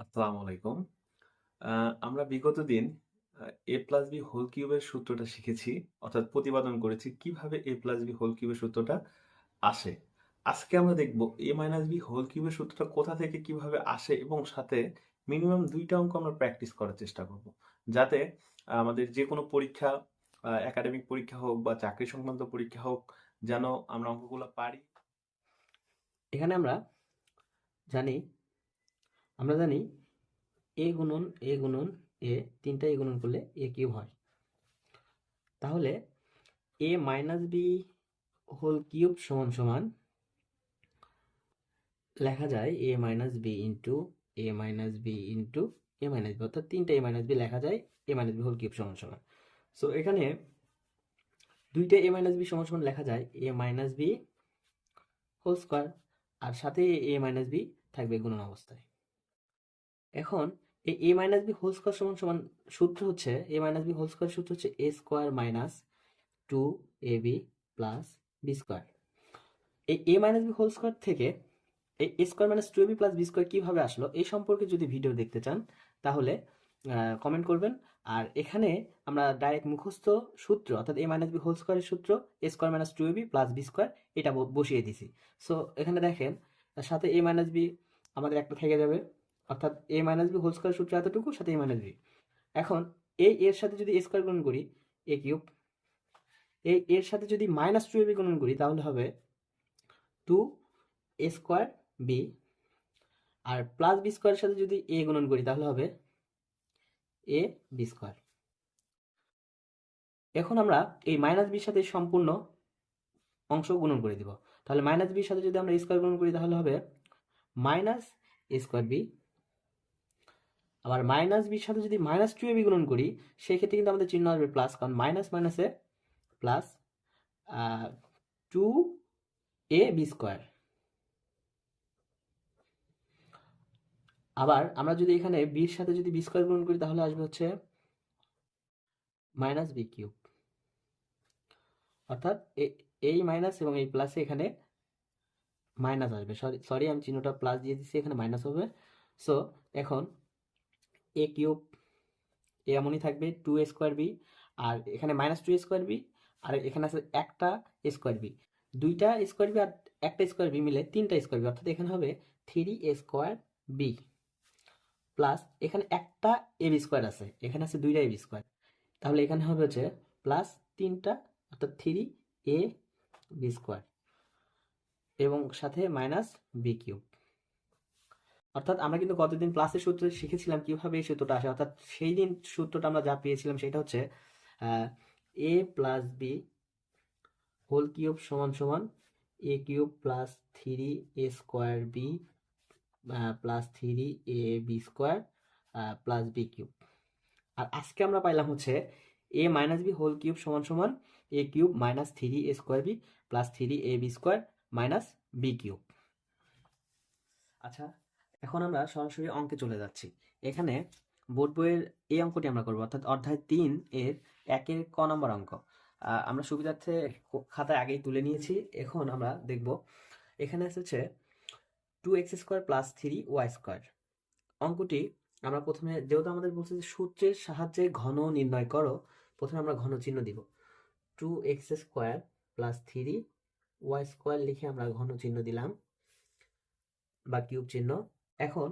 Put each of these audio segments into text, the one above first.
আসসালামু আলাইকুম। আমরা বিগত দিন a প্লাস b হোল কিউবের সূত্রটা শিখেছি। অর্থাৎ প্রতিপাদন করেছি কীভাবে a প্লাস b হোল কিউবের সূত্রটা আসে। আজকে আমরা দেখব a মাইনাস b হোল কিউবের সূত্রটা কোথা থেকে কীভাবে আসে এবং সাথে মিনিমাম ২ টা অঙ্ক আমরা প্র্যাকটিস করার চেষ্টা করব। যাতে আমাদের যেকোনো পরীক্ষা আ একাডেমিক পরীক্ষা হোক বা চাকরি সংক্রান্ত পরীক্ষা হোক, যেন আমরা অঙ্কগুলা পারি। এখানে আমরা জানি আমরা জানি এ গুণন এ গুণন এ তিনটা a গুণন করলে এ কিউব হয়। তাহলে a minus b whole cube সমান সমান লেখা যায় a minus b into a minus b into a minus b অর্থাৎ তিনটা a মাইনাস বি লেখা যায় a minus b whole cube সমান সমান। সো এখানে দুইটা a মাইনাস বি সমান সমান লেখা যায় a minus b whole square আর সাথে এ মাইনাস বি থাকবে গুণন অবস্থায়। এখন এই a minus b whole square সমান সমান সূত্র হচ্ছে a minus b whole square সূত্র হচ্ছে a square minus two a b plus b square এই a minus b whole square থেকে এই a square minus two a b plus b square কীভাবে আসলো, এই সম্পর্কে যদি ভিডিও দেখতে চান, তাহলে কমেন্ট করবেন। আর এখানে আমরা ডাইরেক্ট মুখস্থ সূত্র, অর্থাৎ এ মাইনাস বি হোল স্কোয়ারের সূত্র a square minus two a b plus b square এটা বসিয়ে দিছি। সো এখানে দেখেন, সাথে এ মাইনাস বি আমাদের একটা থেকে যাবে। অর্থাৎ a minus b whole square সূত্র এতটুকু, সাথে এ মাইনাস বি এখন এই এর সাথে যদি এ স্কোয়ার গুণন করি এ কিউব এই এর সাথে যদি মাইনাস টু এ বি গুণন করি, তাহলে হবে টু এ স্কোয়ার বি আর প্লাস বি স্কোয়ারের সাথে যদি এ গুণন করি, তাহলে হবে এ বি স্কোয়ার এখন আমরা এই মাইনাস বির সাথে সম্পূর্ণ অংশ গুণন করে দিব। তাহলে মাইনাস বির সাথে যদি আমরা স্কোয়ার গুণন করি, তাহলে হবে মাইনাস এ স্কোয়ার বি আবার মাইনাস বির সাথে যদি মাইনাস টু এ বি গুণন করি সেই ক্ষেত্রে কিন্তু আমাদের চিহ্ন আসবে প্লাস কারণ মাইনাস মাইনাসে plus two a b square আবার আমরা যদি এখানে বির সাথে যদি বি স্কোয়ার গুণন করি, তাহলে আসবে হচ্ছে মাইনাস বি কিউব অর্থাৎ এই মাইনাস এবং এই প্লাসে এখানে মাইনাস আসবে। সরি সরি আমি চিহ্নটা প্লাস দিয়ে দিচ্ছি, এখানে মাইনাস হবে। সো এখন এ কিউব এ এমনই থাকবে টু এ স্কোয়ার বি আর এখানে মাইনাস টু স্কোয়ার বি আর এখানে আছে একটা স্কোয়ার বি দুইটা স্কোয়ার বি আর একটা স্কোয়ার বি মিলে তিনটা স্কোয়ার বি অর্থাৎ এখানে হবে three a square b plus এখানে একটা এ বি স্কোয়ার আছে, এখানে আছে দুইটা এ বি স্কোয়ার তাহলে এখানে হবে হচ্ছে প্লাস তিনটা, অর্থাৎ থ্রি এ বি স্কোয়ার এবং সাথে মাইনাস বি কিউব। অর্থাৎ আমরা কিন্তু গতদিন ক্লাসের সূত্র শিখেছিলাম কীভাবে এই সূত্রটা আসে। অর্থাৎ সেই দিন সূত্রটা আমরা যা পেয়েছিলাম সেটা হচ্ছে a plus b whole cube সমান সমান a cube plus three a square b plus three a b square plus b cube আর আজকে আমরা পাইলাম হচ্ছে a minus b whole cube সমান সমান a cube minus three a square b plus three a b square minus b cube আচ্ছা এখন আমরা সরাসরি অঙ্কে চলে যাচ্ছি। এখানে বোর্ড বইয়ের এই অঙ্কটি আমরা করব, অর্থাৎ অধ্যায় তিন এর একের ক নম্বর অঙ্ক। আমরা সুবিধার্থে খাতায় আগেই তুলে নিয়েছি। এখন আমরা দেখব, এখানে এসেছে two x square plus three y square অঙ্কটি আমরা প্রথমে, যেহেতু আমাদের বলছে যে সূত্রের সাহায্যে ঘন নির্ণয় করো, প্রথমে আমরা ঘন চিহ্ন দিব। Two x square plus three y square লিখে আমরা ঘন চিহ্ন দিলাম, বা কিউব চিহ্ন। এখন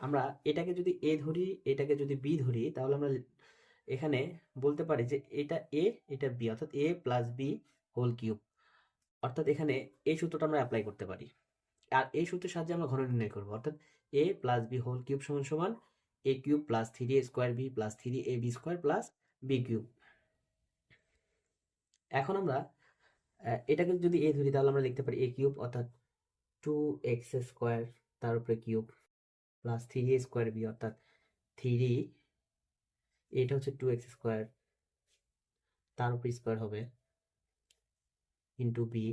আমরা এটাকে যদি এ ধরি, এটাকে যদি বি ধরি, তাহলে আমরা এখানে বলতে পারি যে এটা এ এটা বি অর্থাৎ a plus b whole cube অর্থাৎ এখানে এই সূত্রটা আমরা অ্যাপ্লাই করতে পারি। আর এই সূত্রের সাহায্যে আমরা ঘন নির্ণয় করব। অর্থাৎ a plus b whole cube সমান সমান a cube plus three a square b plus three a b square plus b cube এখন আমরা এটাকে যদি এ ধরি, তাহলে আমরা লিখতে পারি এ কিউব অর্থাৎ টু এক্স স্কোয়ার তার উপরে cube plus three a square b অর্থাৎ থ্রি এটা হচ্ছে টু এক্স স্কোয়ার তার উপর স্কোয়ার হবে ইন্টু বি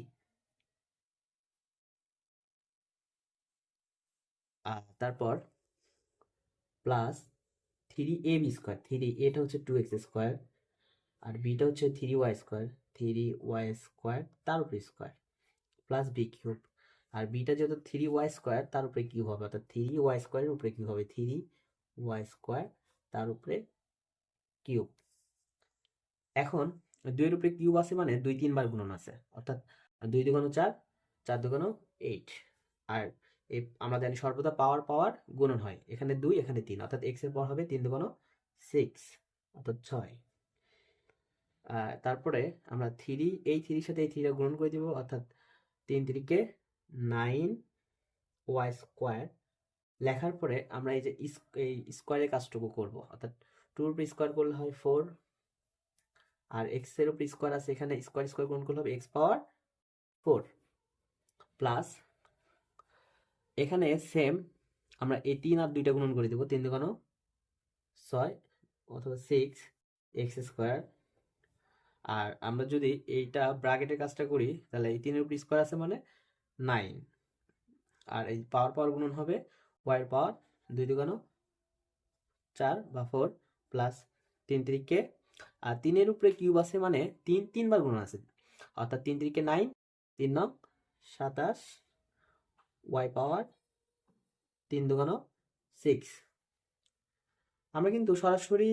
আর তারপর plus three A B square three এটা হচ্ছে টু এক্স স্কোয়ার আর বিটা হচ্ছে three Y square three Y square তার উপর স্কোয়ার প্লাস বি কিউব আর বিটা যেহেতু থ্রি ওয়াই স্কোয়ার তার উপরে কিউব হবে? অর্থাৎ থ্রি ওয়াই স্কোয়ারের উপরে কিউব হবে? থ্রি ওয়াই স্কোয়ার তার উপরে কিউব এখন দুইয়ের উপরে কিউব আছে মানে দুই তিনবার গুণন আছে। অর্থাৎ দুই দুগুণ চার চার দুগুণ এইট আর এই আমরা জানি সর্বদা পাওয়ার পাওয়ার গুণন হয়। এখানে দুই, এখানে তিন। অর্থাৎ এক্সের পাওয়ার হবে তিন দুগুণ সিক্স অর্থাৎ ছয়। তারপরে আমরা থ্রি এই থ্রির সাথে এই থ্রিটা গুণন করে দিব। অর্থাৎ তিন তিরিকে নাইন ওয়াই স্কোয়ার লেখার পরে আমরা এই যে এই স্কোয়ারের কাজটুকু করব। অর্থাৎ টুর উপর স্কোয়ার করলে হয় ফোর আর এক্সের উপর স্কোয়ার আছে এখানে স্কোয়ার স্কোয়ার গুণ করলে হবে এক্স পাওয়ার ফোর প্লাস এখানে সেম আমরা এই তিন আর দুইটা গুণন করে দেবো তিন দুগুণ ছয় অথবা সিক্স এক্স স্কোয়ার আর আমরা যদি এইটা ব্রাকেটের কাজটা করি তাহলে এই তিনের উপর স্কোয়ার আছে মানে নাইন। আর এই পাওয়ার পাওয়ার গুণন হবে ওয়াই পাওয়ার দুই দুগুণ চার বা ফোর প্লাস তিন তিরিকে। আর তিনের উপরে কিউব আছে মানে তিন, তিনবার গুণন আছে। অর্থাৎ তিন তিরিকে নাইন, তিন নং সাতাশ ওয়াই পাওয়ার তিন দুগুণ সিক্স। আমরা কিন্তু সরাসরি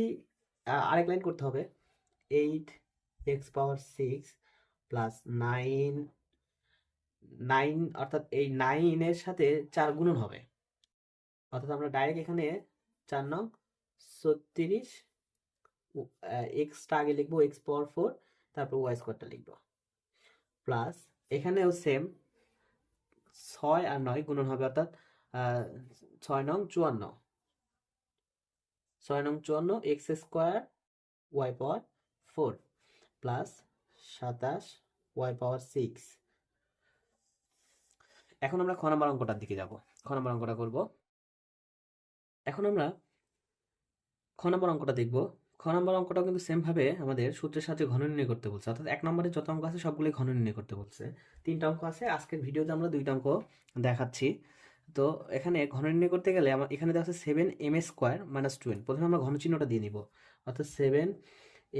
আরেক লাইন করতে হবে। Eight X power six plus nine nine অর্থাৎ এই নাইনের সাথে চার গুণন হবে। অর্থাৎ আমরা ডাইরেক্ট এখানে চার নং ছত্রিশ এক্সটা আগে লিখব এক্স পাওয়ার ফোর তারপর ওয়াই স্কোয়ারটা লিখব। প্লাস এখানেও সেম ছয় আর নয় গুণন হবে অর্থাৎ ছয় নং চুয়ান্ন। ছয় নং চুয়ান্ন X square Y power four plus সাতাশ ওয়াই পাওয়ার সিক্স এখন আমরা খ নম্বর অঙ্কটার দিকে যাব। খ নম্বর অঙ্কটা করব। এখন আমরা খ নম্বর অঙ্কটা দেখব। খ নম্বর অঙ্কটাও কিন্তু সেম ভাবে আমাদের সূত্রের সাথে ঘন নির্ণয় করতে বলছে। অর্থাৎ এক নম্বরে যত অঙ্ক আছে সবগুলোই ঘন নির্ণয় করতে বলছে। তিনটা অঙ্ক আছে। আজকের ভিডিওতে আমরা দুইটা অঙ্ক দেখাচ্ছি। তো এখানে ঘন নির্ণয় করতে গেলে আমার এখানে দেওয়া আছে seven M square minus two N প্রথমে আমরা ঘন চিহ্নটা দিয়ে নিব। অর্থাৎ seven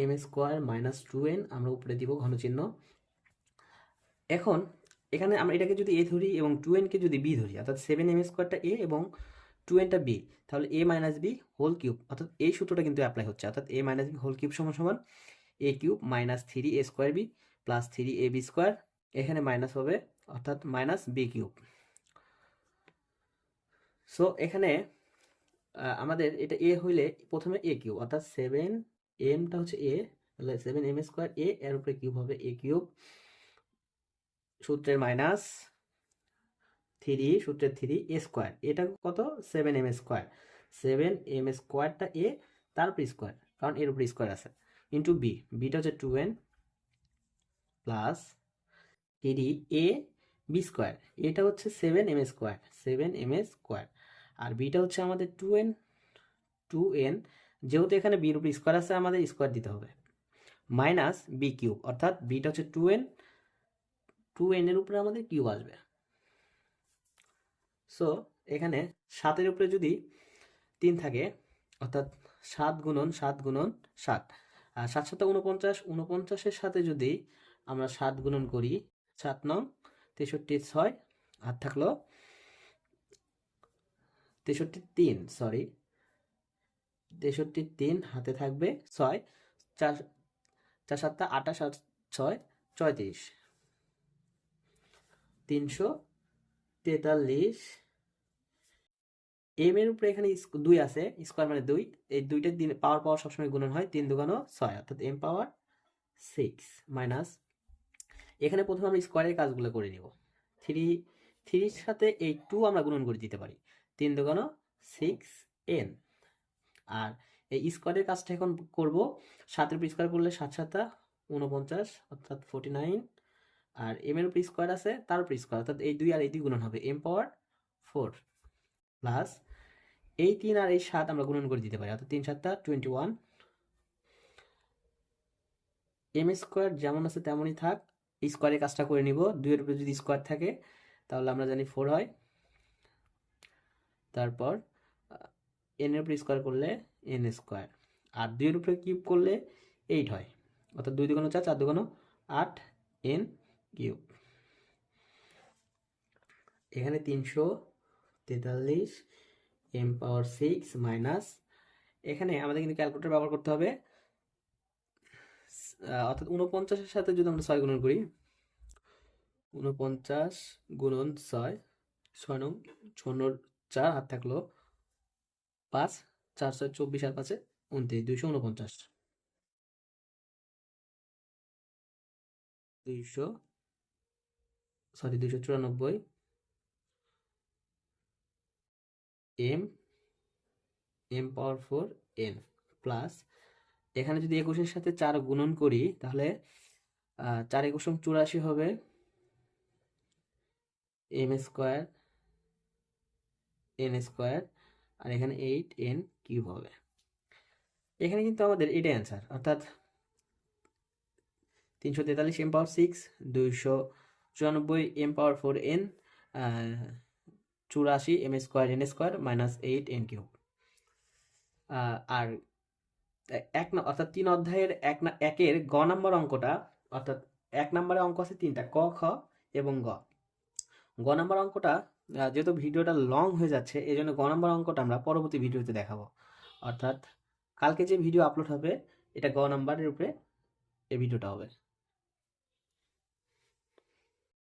M square minus two N আমরা উপরে দিব ঘন চিহ্ন এখন এখানে আমরা এটাকে যদি এ ধরি এবং টু এনকে যদি বি ধরি, অর্থাৎ সেভেন এম স্কোয়ারটা এ এবং টু এনটা বি তাহলে A minus B whole cube অর্থাৎ এই সূত্রটা কিন্তু অ্যাপ্লাই হচ্ছে। অর্থাৎ A minus B whole cube সমান সমান A cube minus three A square B plus three A B square এখানে মাইনাস হবে, অর্থাৎ মাইনাস বি কিউব সো এখানে আমাদের এটা এ হইলে প্রথমে এ কিউব অর্থাৎ সেভেন এমটা হচ্ছে এ তাহলে সেভেন এম স্কোয়ার এ এর উপরে কিউব হবে এ কিউব সূত্রের মাইনাস থ্রি, সূত্রের থ্রি এ স্কোয়ার এটা কত? Seven M square seven M স্কোয়ারটা এ তার উপর স্কোয়ার কারণ এর উপর স্কোয়ার আছে। ইন্টু বি বিটা হচ্ছে two N plus three A B square এটা হচ্ছে seven M square seven M square আর বিটা হচ্ছে আমাদের টু এন টু এন যেহেতু এখানে বির উপর স্কোয়ার আছে, আমাদের স্কোয়ার দিতে হবে। মাইনাস বি কিউব অর্থাৎ বিটা হচ্ছে টু এন টু এন এর উপরে আমাদের কিউব আসবে। সো এখানে সাতের উপরে যদি তিন থাকে, অর্থাৎ সাত গুণন সাত গুণন সাত। আর সাত সাথে উনপঞ্চাশ উনপঞ্চাশের সাথে যদি আমরা সাত গুণন করি, সাত নং তেষট্টি ছয়, আর থাকল তেষট্টি তিন সরি তেষট্টি তিন হাতে থাকবে ছয়, চার চার সাতটা আঠাশ আর ছয়, ছয়ত্রিশ। তিনশো তেতাল্লিশ। এম এর উপরে এখানে দুই আছে স্কোয়ার মানে দুই। এই দুইটা দিন পাওয়ার পাওয়ার সবসময় গুণন হয় তিন দুগানো ছয়, অর্থাৎ এম পাওয়ার সিক্স মাইনাস এখানে প্রথমে আমরা স্কোয়ারের কাজগুলো করে নিব। থ্রি থ্রির সাথে এই টু আমরা গুণন করে দিতে পারি। তিন দুগানো সিক্স এন আর এই স্কোয়ারের কাজটা এখন করব। সাতের উপর স্কোয়ার করলে সাত সাতা উনপঞ্চাশ, অর্থাৎ ফোর্টি নাইন আর এম এর উপর স্কোয়ার আছে, তার উপর স্কোয়ার অর্থাৎ এই দুই আর এই দুই গুণন হবে এম পাওয়ার ফোর প্লাস এই তিন আর এই সাত আমরা গুণন করে দিতে পারি, অর্থাৎ তিন সাতটা টোয়েন্টি ওয়ান এম স্কোয়ার যেমন আছে তেমনই থাক স্কোয়ারের কাজটা করে নিব, দুইয়ের উপরে যদি স্কোয়ার থাকে, তাহলে আমরা জানি ফোর হয়। তারপর এন এর উপরে স্কোয়ার করলে এন স্কোয়ার আর দুইয়ের উপরে কিউব করলে এইট হয়, অর্থাৎ দুই দুগুণ চার চার দুগুণ আট এন কিউব। এখানে তিনশো তেতাল্লিশ এম পাওয়ার সিক্স মাইনাস, এখানে আমাদের কিন্তু ক্যালকুলেটর ব্যবহার করতে হবে অর্থাৎ উনপঞ্চাশের সাথে যদি আমরা ছয় গুণন করি উনপঞ্চাশ গুণন ছয় ছয় নং ছন্নর চার হাত থাকল পাঁচ, চার ছয় চব্বিশ আর পাঁচে উনত্রিশ, দুইশো উনপঞ্চাশ দুইশো সরি দুশো চুরানব্বই। M M power four N plus এখানে যদি একুশের সাথে চার গুণন করি, তাহলে চার একুশ চুরাশি হবে। এম স্কোয়ার এন স্কোয়ার আর এখানে এইট এন কিউব হবে। এখানে কিন্তু আমাদের এটাই অ্যান্সার অর্থাৎ তিনশো তেতাল্লিশ এম পাওয়ার সিক্স দুইশো চুরানব্বই এম পাওয়ার ফোর এন চুরাশি M square N square minus eight N cube. আর এক ন- অর্থাৎ তিন অধ্যায়ের এক না, একের গ নাম্বার অঙ্কটা, অর্থাৎ এক নম্বরে অঙ্ক আছে তিনটা, ক, খ এবং গ। গ নাম্বার অঙ্কটা যেহেতু ভিডিওটা লং হয়ে যাচ্ছে এই জন্য গ নাম্বার অঙ্কটা আমরা পরবর্তী ভিডিওতে দেখাবো। অর্থাৎ কালকে যে ভিডিও আপলোড হবে, এটা গ নাম্বারের উপরে এই ভিডিওটা হবে।